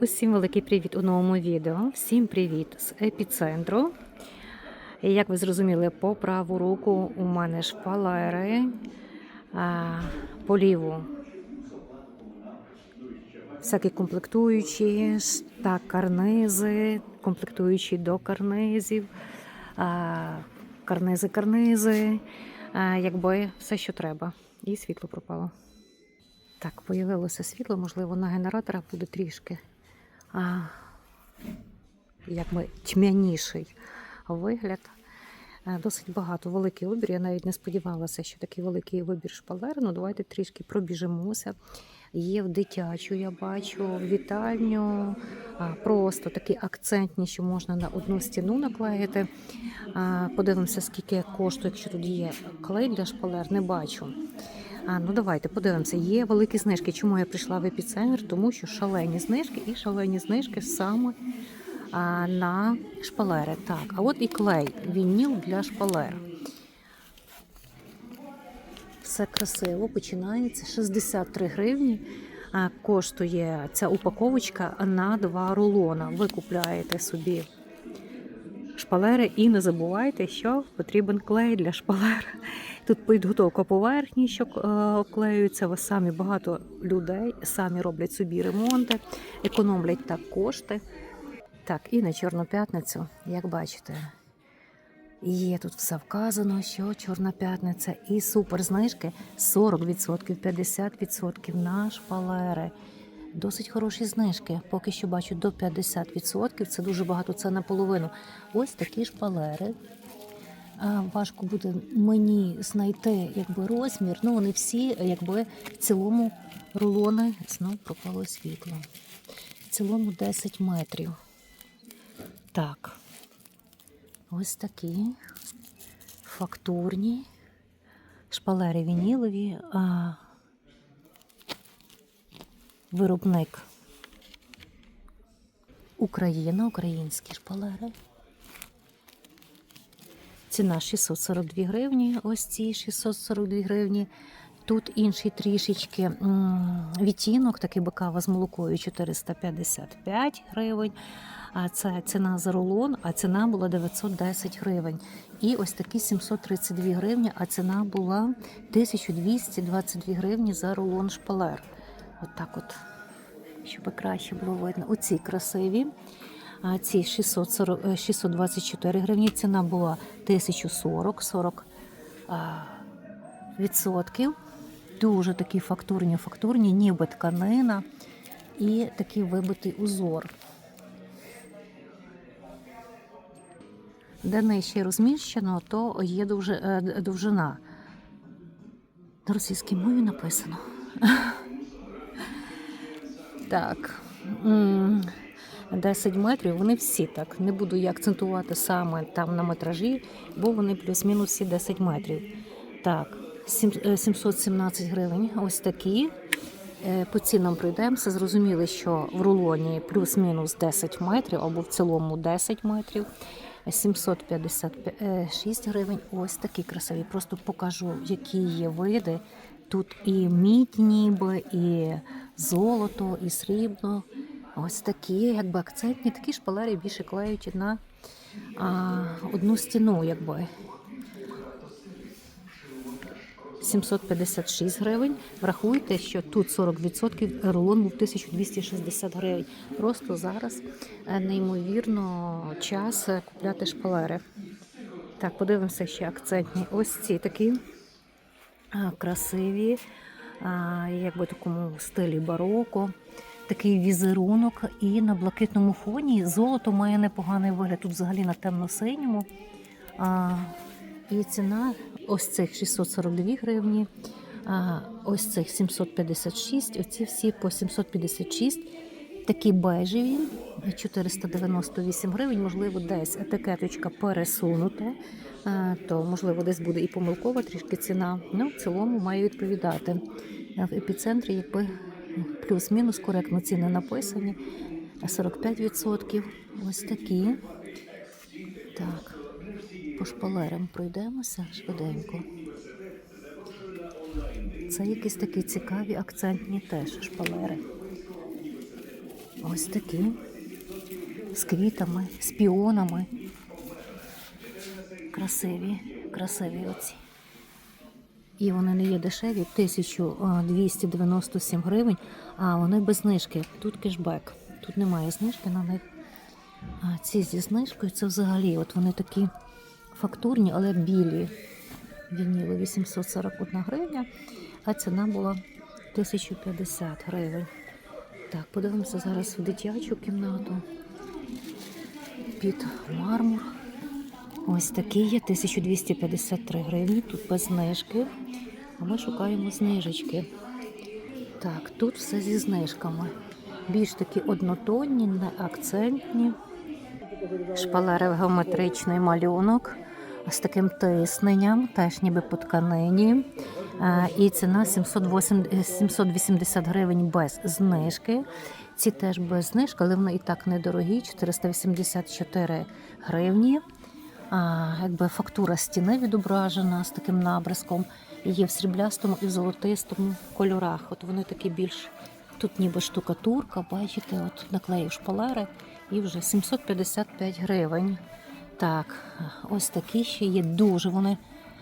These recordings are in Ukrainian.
Усім великий привіт у новому відео. Всім привіт з епіцентру. Як ви зрозуміли, по праву руку у мене шпалери, по ліву всякі комплектуючі, ш- та карнизи, комплектуючі до карнизів, карнизи, карнизи, якби все, що треба. І світло пропало. Так, появилося світло, можливо, на генераторах буде трішки а, якби тьмяніший вигляд. Е, Досить багато, великий вибір. Я навіть не сподівалася, що такий великий вибір шпалер. Ну, давайте трішки пробіжимося. Є в дитячу, я бачу, в вітальню. Просто такі акцентні, що можна на одну стіну наклеїти. Подивимося, скільки коштує, якщо тут є клей для шпалер, не бачу. А, ну давайте подивимося. Є великі знижки. Чому я прийшла в епіцентр? Тому що шалені знижки і шалені знижки саме а, на шпалери. Так, а от і клей, вініл для шпалер. Все красиво, починається 63 гривні. Коштує ця упаковочка на два рулона. Ви купляєте собі шпалери і не забувайте, що потрібен клей для шпалер. Тут підготовка поверхні, що е. Ви самі багато людей самі роблять собі ремонти, економлять так кошти. Так, і на Чорну п'ятницю, як бачите, є тут все вказано, що Чорна п'ятниця і супер знижки 40%, 50% на шпалери. Досить хороші знижки. Поки що бачу до 50%. Це дуже багато, це наполовину. Ось такі шпалери. Важко буде мені знайти якби розмір. Ну вони всі, якби в цілому рулони знов пропало світло. В цілому 10 метрів. Так. Ось такі фактурні шпалери вінілові. Виробник Україна, українські шпалери. Ціна 642 гривні. Ось ці 642 гривні. Тут інший трішечки відтінок, такий бакава з молокою 455 гривень. А це ціна за рулон, а ціна була 910 гривень. І ось такі 732 гривні, а ціна була 1222 гривні за рулон шпалер. От от, щоб краще було видно. Оці красиві. А ці 640, е, 624 гривні. Ціна була 1040 40 а, відсотків. Дуже такі фактурні, фактурні, ніби тканина і такий вибитий узор. Де нижче розміщено, то є е, довжина. На російській мові написано. Так. м, 10 метрів, вони всі так. Не буду я акцентувати саме там на метражі, бо вони плюс-мінус всі 10 метрів. Так, е, 717 гривень. Ось такі. Е, По цінам пройдемося. Зрозуміли, що в рулоні плюс-мінус 10 метрів або в цілому 10 метрів. 756 гривень. Ось такі красиві. Просто покажу, які є види. Тут і мідь ніби, і золото, і срібло. Ось такі, якби акцентні, такі шпалери більше клеють на а, одну стіну, якби. 756 гривень. Врахуйте, що тут 40% рулон був 1260 гривень. Просто зараз е, неймовірно час е, купляти шпалери. Так, подивимося ще акцентні. Ось ці такі а, красиві, якби такому стилі бароко. Такий візерунок, і на блакитному фоні золото має непоганий вигляд. Тут взагалі на темно-синьому. І ціна ось цих 642 гривні, а, ось цих 756, оці всі по 756. Такі бежеві, 498 гривень, можливо, десь етикеточка пересунута, то можливо десь буде і помилкова трішки ціна. Ну, в цілому має відповідати. В епіцентрі, якби плюс-мінус коректно ціни написані. 45%. Ось такі. Так, по шпалерам пройдемося швиденько. Це якісь такі цікаві акцентні теж шпалери. Ось такі. З квітами, з піонами. Красиві, красиві оці. І вони не є дешеві, 1297 гривень, а вони без знижки. Тут кешбек. Тут немає знижки на них. А ці зі знижкою це взагалі, от вони такі фактурні, але білі. Вініли 841 гривня, а ціна була 1050 гривень. Так, подивимося зараз в дитячу кімнату. Під мармур. Ось такі є 1253 гривні. Тут без знижки. А ми шукаємо знижечки. Так, тут все зі знижками. Більш такі однотонні, не акцентні. Шпалери геометричний малюнок з таким тисненням, теж ніби по тканині. Е, І ціна 708 780 гривень без знижки. Ці теж без знижки, але вони і так недорогі 484 гривні. А, якби фактура стіни відображена з таким набризком. Є в сріблястому і золотистому кольорах. От вони такі більш тут ніби штукатурка, бачите, от наклеїв шпалери і вже 755 гривень. Так, ось такі ще є дуже вони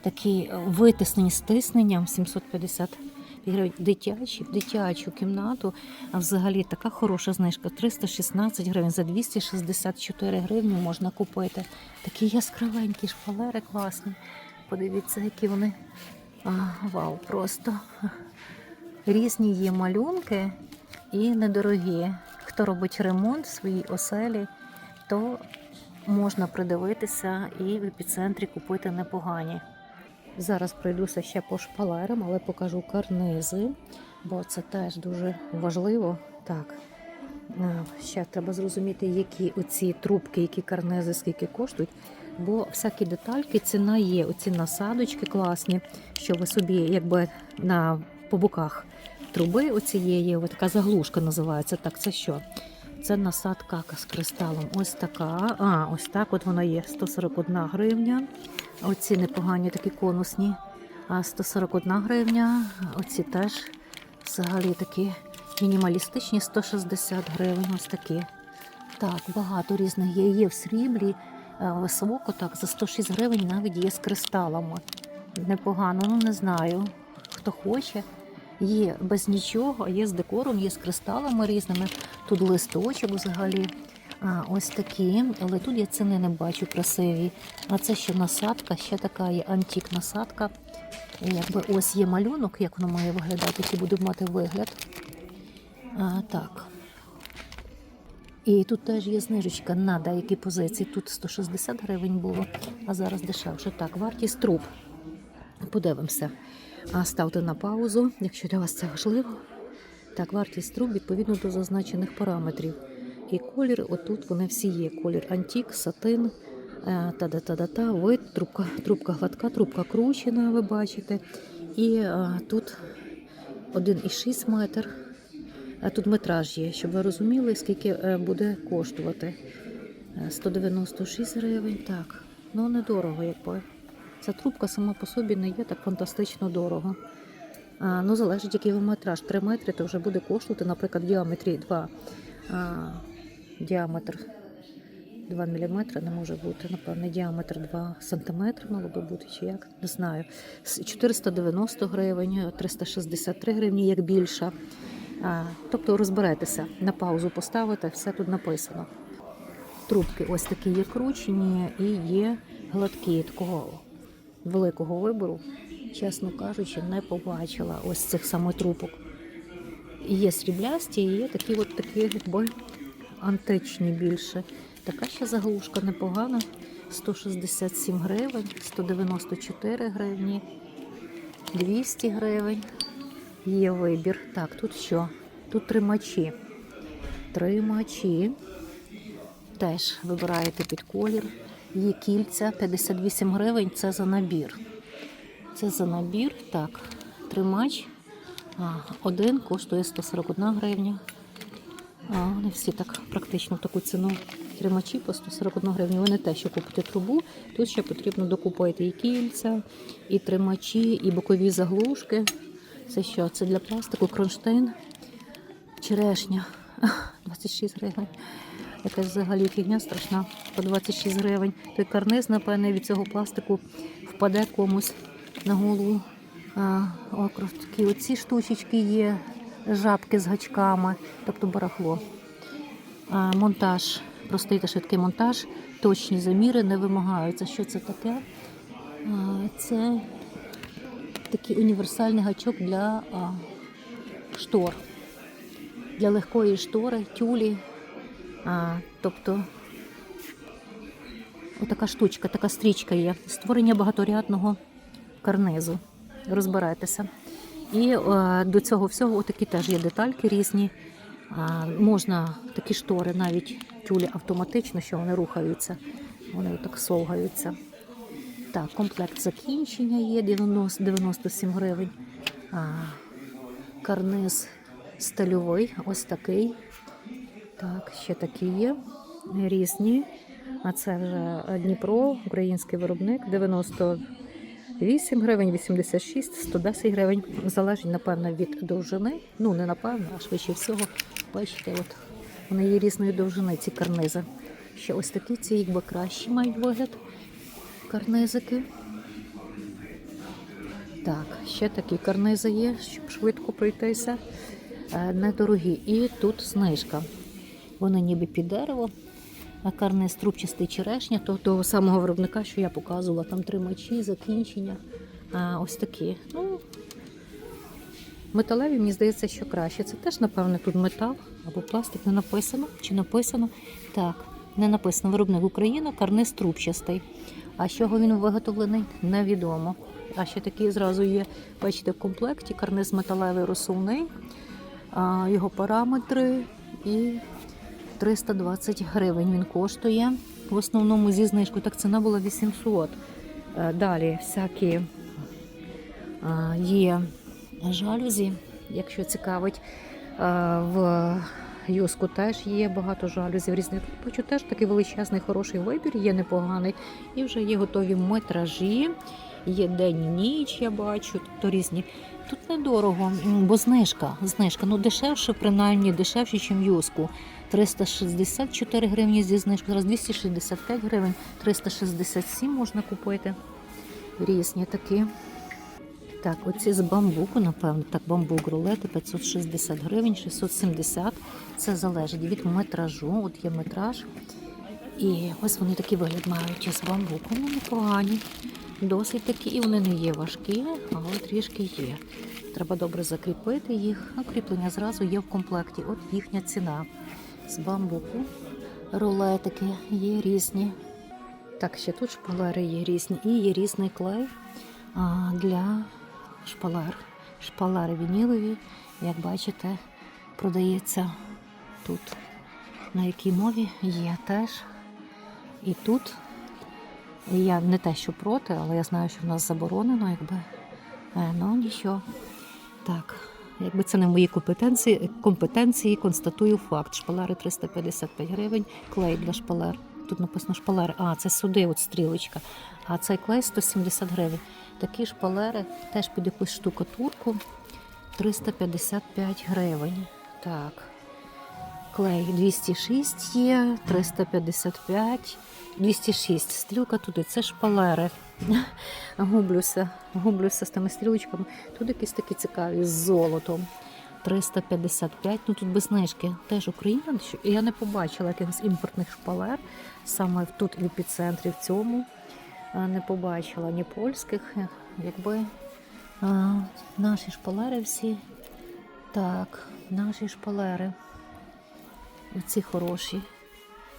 такі витиснені з тисненням 750 гривень. Дитячі, в дитячу кімнату. А взагалі така хороша знижка 316 гривень за 264 гривні можна купити. Такі яскравенькі шпалери класні. Подивіться, які вони. А, вау, просто різні є малюнки і недорогі. Хто робить ремонт в своїй оселі, то можна придивитися і в епіцентрі купити непогані. Зараз пройдуся ще по шпалерам, але покажу карнизи, бо це теж дуже важливо. Так, ще треба зрозуміти, які оці трубки, які карнизи, скільки коштують. Бо всякі детальки, ціна є. Оці насадочки класні, що ви собі, якби на по боках труби оцієї, от така заглушка називається. Так, це що? Це насадка з кристалом. Ось така. А, ось так от вона є. 141 гривня. Оці непогані такі конусні. А 141 гривня. Оці теж взагалі такі мінімалістичні 160 гривень. Ось такі. Так, багато різних є. Є в сріблі, е, високо так, за 106 гривень навіть є з кристалами. Непогано, ну не знаю. Хто хоче. Є без нічого, є з декором, є з кристалами різними. Тут листочок взагалі. А, ось такі, але тут я ціни не бачу красиві. А це ще насадка, ще така є антик насадка. Якби ось є малюнок, як воно має виглядати, який буде мати вигляд. А, так. І тут теж є знижечка на деякі позиції. Тут 160 гривень було, а зараз дешевше. Так, вартість труб. Подивимося. А ставте на паузу, якщо для вас це важливо. Так, вартість труб відповідно до зазначених параметрів. І колір, отут вони всі є. Колір антік, сатин, е, та-да-та-да-та, вид, трубка, трубка гладка, трубка кручена, ви бачите. І е, тут 1,6 метр. А тут метраж є, щоб ви розуміли, скільки е, буде коштувати. Е, 196 гривень. Так, ну недорого, якби. Ця трубка сама по собі не є так фантастично дорого. А, ну, залежить, який метраж. 3 метри, то вже буде коштувати, наприклад, в діаметрі 2. А, діаметр 2 мм не може бути, напевне, діаметр 2 см мало би бути, чи як, не знаю. 490 гривень, 363 гривні, як більша. А, тобто розберетеся, на паузу поставите, все тут написано. Трубки ось такі є кручені і є гладкі такого великого вибору, чесно кажучи, не побачила ось цих саме трубок. Є сріблясті, і є такі от такі, якби античні більше. Така ще заглушка непогана. 167 гривень, 194 гривні, 200 гривень. Є вибір. Так, тут що? Тут тримачі. Тримачі. Теж вибираєте під колір. Є кільця 58 гривень. Це за набір. Це за набір. Так, тримач. Один коштує 141 гривня. Вони всі так практично в таку ціну тримачі по 141 гривню. Ви не те, що купите трубу. Тут ще потрібно докупити і кільця, і тримачі, і бокові заглушки. Це що? Це для пластику, кронштейн, черешня. 26 гривень. Якась взагалі фігня страшна по 26 гривень. Той карниз, напевне, від цього пластику впаде комусь на голову. А, округ такі оці штучечки є, жабки з гачками, тобто барахло. Монтаж, простий та швидкий монтаж, точні заміри не вимагаються. Що це таке? Це такий універсальний гачок для штор. Для легкої штори, тюлі. Тобто отака штучка, така стрічка є. Створення багаторядного карнизу. Розбирайтеся. І е, до цього всього отакі теж є детальки різні. Можна такі штори, навіть тюлі автоматично, що вони рухаються. Вони отак совгаються. Так, комплект закінчення є 90, 97 гривень. Карниз стильовий, ось такий. Так, ще такі є різні. А це вже Дніпро, український виробник, 98 гривень, 86, 110 гривень. Залежить, напевно, від довжини. Ну, не напевно, а швидше всього. Бачите, от вони є різної довжини, ці карнизи. Ще ось такі, ці якби кращі мають вигляд. Карнизики. Так, ще такі карнизи є, щоб швидко пройтися. Е, Недорогі. І тут знижка. Вони ніби під дерево, а карниз трубчастий черешня, то того самого виробника, що я показувала, там тримачі, закінчення. А, ось такі. Ну, металеві, мені здається, що краще. Це теж, напевне, тут метал або пластик не написано. Чи написано? Так, не написано. Виробник Україна, карниз трубчастий. А з чого він виготовлений, невідомо. А ще такі зразу є, бачите, в комплекті карниз металевий розсувний, його параметри і 320 гривень він коштує. В основному зі знижкою. Так ціна була 800. Е, Далі всякі є жалюзі, якщо цікавить. Е, В Юску теж є багато жалюзів різних. Бачу теж такий величезний, хороший вибір, є непоганий. І вже є готові метражі, є день ніч, я бачу, тобто різні. Тут недорого, бо знижка. Знижка. Ну дешевше, принаймні, дешевше, ніж Юску. 364 гривні зі знижкою, зараз 265 гривень, 367 можна купити. Різні такі. Так, оці з бамбуку, напевно, так, бамбук рулети 560 гривень, 670. Це залежить від метражу. От є метраж. І ось вони такий вигляд мають з бамбуку. Ну, непогані. Досить такі, і вони не є важкі, але трішки є. Треба добре закріпити їх. А кріплення зразу є в комплекті. От їхня ціна. З бамбуку. Рулетики є різні. Так, ще тут шпалери є різні. І є різний клей для шпалер. Шпалери вінілові, як бачите, продається тут. На якій мові є теж. І тут я не те, що проти, але я знаю, що в нас заборонено, якби. Е, Ну, нічого. Так, якби це не в моїй компетенції, компетенції, констатую факт. Шпалери 355 гривень, клей для шпалер. Тут написано шпалери. А, це сюди, от стрілочка. А цей клей 170 гривень. Такі шпалери теж під якусь штукатурку 355 гривень. Так. Клей 206 є, 355, 206. Стрілка туди. Це шпалери. Гублюся, гублюся з тими стрілочками. Тут якісь такі цікаві з золотом. 355, ну тут без знижки. Теж Україна. Я не побачила якихось імпортних шпалер саме тут в епіцентрі в цьому. Не побачила ні польських, якби а, наші шпалери всі. Так, наші шпалери. Оці хороші,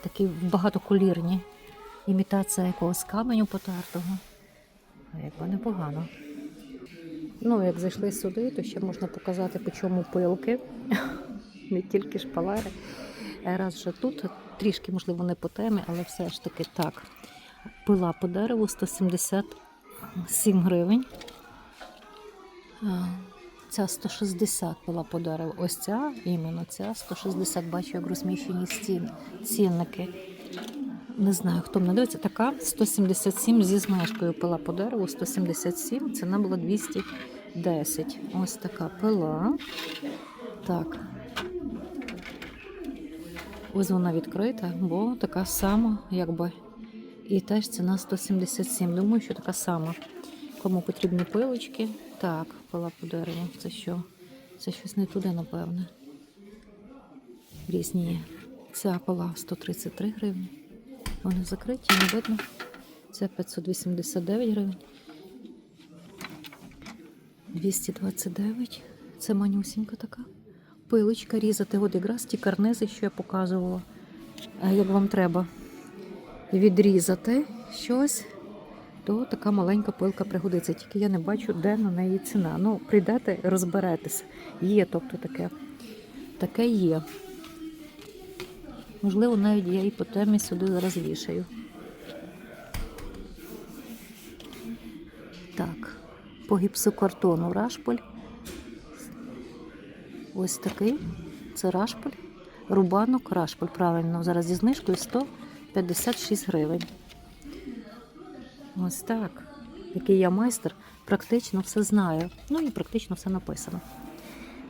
такі багатоколірні. Імітація якогось каменю потертого. Якби непогано. Ну, як зайшли сюди, то ще можна показати, по чому пилки, не тільки шпалери. Е, Раз вже тут, трішки, можливо, не по темі, але все ж таки так. Пила по дереву 177 гривень. Е, Ця 160 пила по дереву. Ось ця, іменно ця 160, бачу, як розміщені стін, цінники. Не знаю, хто мене дивиться. Така 177 зі знижкою пила по дереву, 177, ціна була 210. Ось така пила. Так. Ось вона відкрита, бо така сама, якби. І теж ціна 177. Думаю, що така сама. Кому потрібні пилочки. Так, пила по дереву. Це що? Це щось не туди, напевне. Різні. Ця пила 133 гривні. Вони закриті, не видно. Це 589 гривень. 229. Це манюсінька така. Пилочка різати. От якраз ті карнизи, що я показувала. А Як вам треба відрізати щось, то така маленька пилка пригодиться. Тільки я не бачу, де на неї ціна. Ну, прийдете, розберетеся. Є, тобто таке. Таке є. Можливо, навіть я і по темі сюди зараз вішаю. Так, по гіпсокартону рашполь. Ось такий. Це рашполь. Рубанок рашполь, правильно. Зараз зі знижкою 156 гривень. Ось так. Який я майстер, практично все знаю. Ну і практично все написано.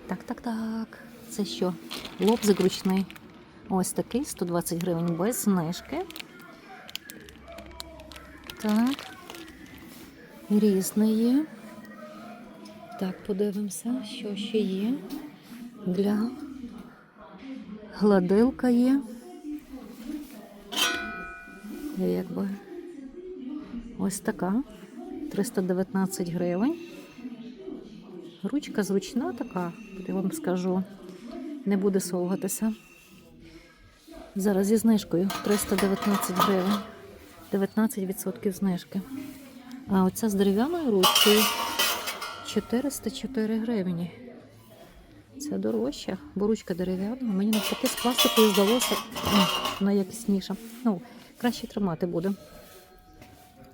Так, так, так. Це що? Лобзик ручний. Ось такий 120 гривень без знижки. Так. Різний є. Так, подивимося, що ще є. Для гладилка є. Якби ось така. 319 гривень. Ручка зручна така, я вам скажу. Не буде совгатися. Зараз зі знижкою 319 гривень. 19% знижки. А оця з дерев'яною ручкою 404 гривні. Це дорожче, бо ручка дерев'яна. Мені навпаки з пластикою здалося м, вона якісніша. Ну, краще тримати буде.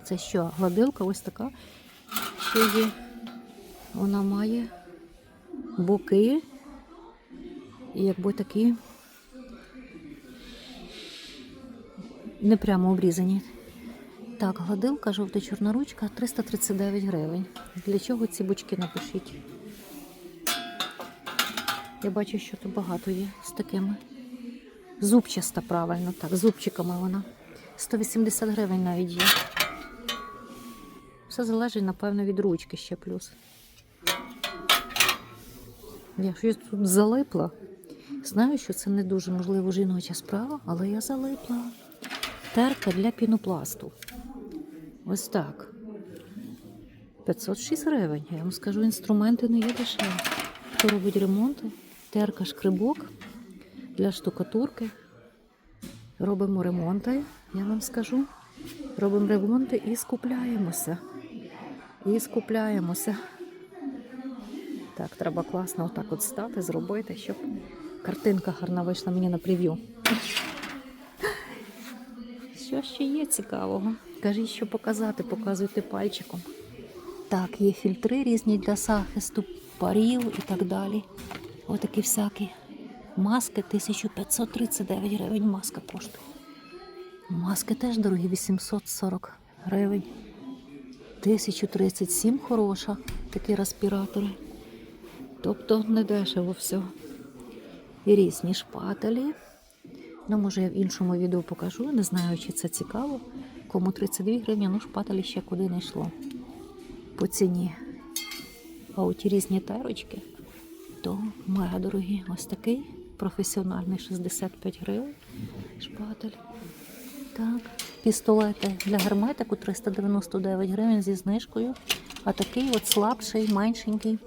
Це що? Гладилка ось така. Ще є. Вона має боки. І якби такі не прямо обрізані. Так, гладилка, жовта чорна ручка 339 гривень. Для чого ці бочки напишіть? Я бачу, що тут багато є з такими. Зубчаста, правильно, так, зубчиками вона. 180 гривень навіть є. Все залежить, напевно, від ручки ще плюс. Я щось тут залипла. Знаю, що це не дуже можливо жіноча справа, але я залипла. Терка для пінопласту. Ось так. 506 гривень. Я вам скажу, інструменти не є дешеві. Хто робить ремонти? Терка шкрибок для штукатурки. Робимо ремонти, я вам скажу. Робимо ремонти і скупляємося. І скупляємося. Так, треба класно отак от стати, зробити, щоб картинка гарна вийшла мені на прев'ю. Що ще є цікавого? Кажіть, що показати, показуйте пальчиком. Так, є фільтри різні для захисту, парів і так далі. Отакі всякі. Маски 1539 гривень маска коштує. Маски теж дорогі, 840 гривень. 1037 хороша, такі респіратори. Тобто не дешево все. І різні шпателі. Ну, може, я в іншому відео покажу, не знаю, чи це цікаво. Кому 32 гривні, ну шпателі ще куди не йшло по ціні. А оті різні терочки, то мега дорогі. Ось такий професіональний 65 гривень. Шпатель. Так, пістолети для герметику 399 гривень зі знижкою. А такий от слабший, меншенький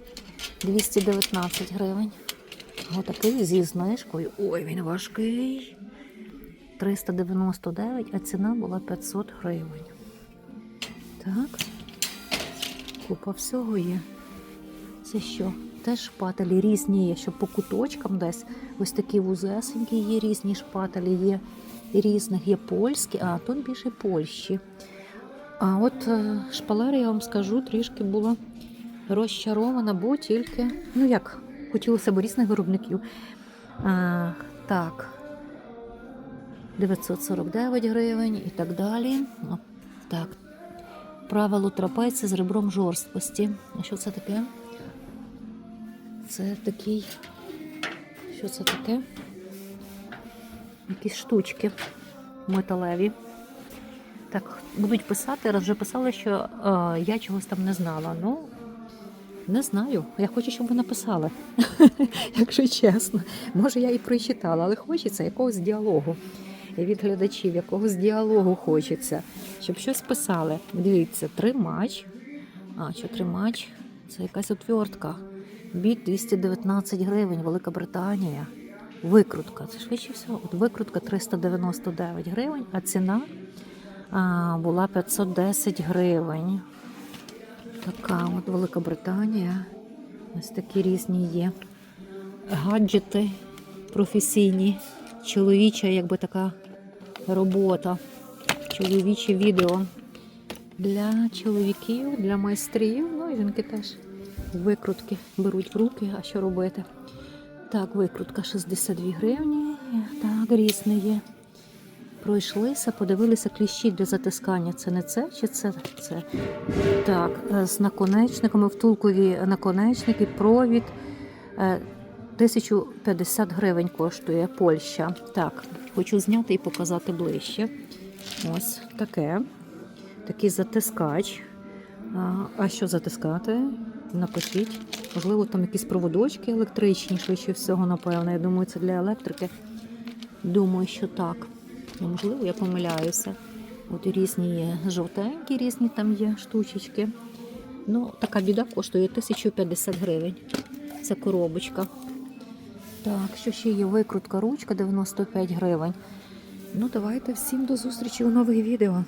219 гривень. Отакий зі знижкою. Ой, він важкий. 399, а ціна була 500 гривень. Так. Купа всього є. Це що? Теж шпателі різні є, що по куточкам десь. Ось такі вузесенькі є різні шпателі, є різних, є польські, а тут більше Польщі. А от е, шпалери, я вам скажу, трішки була розчарована, бо тільки, ну як, хотілося б різних виробників. А, так, 949 гривень і так далі. Так, правило трапеції з ребром жорсткості. А що це таке? Це такий. Що це таке? якісь штучки металеві. Так, будуть писати, раз вже писали, що е, я чогось там не знала. Ну, не знаю. Я хочу, щоб ви написали. Якщо чесно. Може, я і прочитала, але хочеться якогось діалогу. Від глядачів якогось діалогу хочеться, щоб щось писали. Дивіться, тримач. А, що тримач? Це якась отвертка. Біт 219 гривень, Велика Британія. Викрутка. Це швидше всього. От викрутка 399 гривень, а ціна а, була 510 гривень. Така от Велика Британія. Ось такі різні є гаджети професійні, чоловіча, якби така робота, чоловіче відео для чоловіків, для майстрів. Ну і жінки теж викрутки беруть в руки, а що робити? Так, викрутка 62 гривні. Так, різне є. Пройшлися, подивилися кліщі для затискання. Це не це чи це? це? Так, е, з наконечниками, втулкові наконечники, провід. Е, 1050 гривень коштує Польща. Так, хочу зняти і показати ближче. Ось таке. Такий затискач. А, що затискати? Напишіть. Можливо, там якісь проводочки електричні, швидше всього, напевно. Я думаю, це для електрики. Думаю, що так. Ну, можливо, я помиляюся. От різні є жовтенькі, різні там є штучечки. Ну, така біда коштує 1050 гривень. Це коробочка. Так, що ще є викрутка ручка 95 гривень. Ну, давайте всім до зустрічі у нових відео.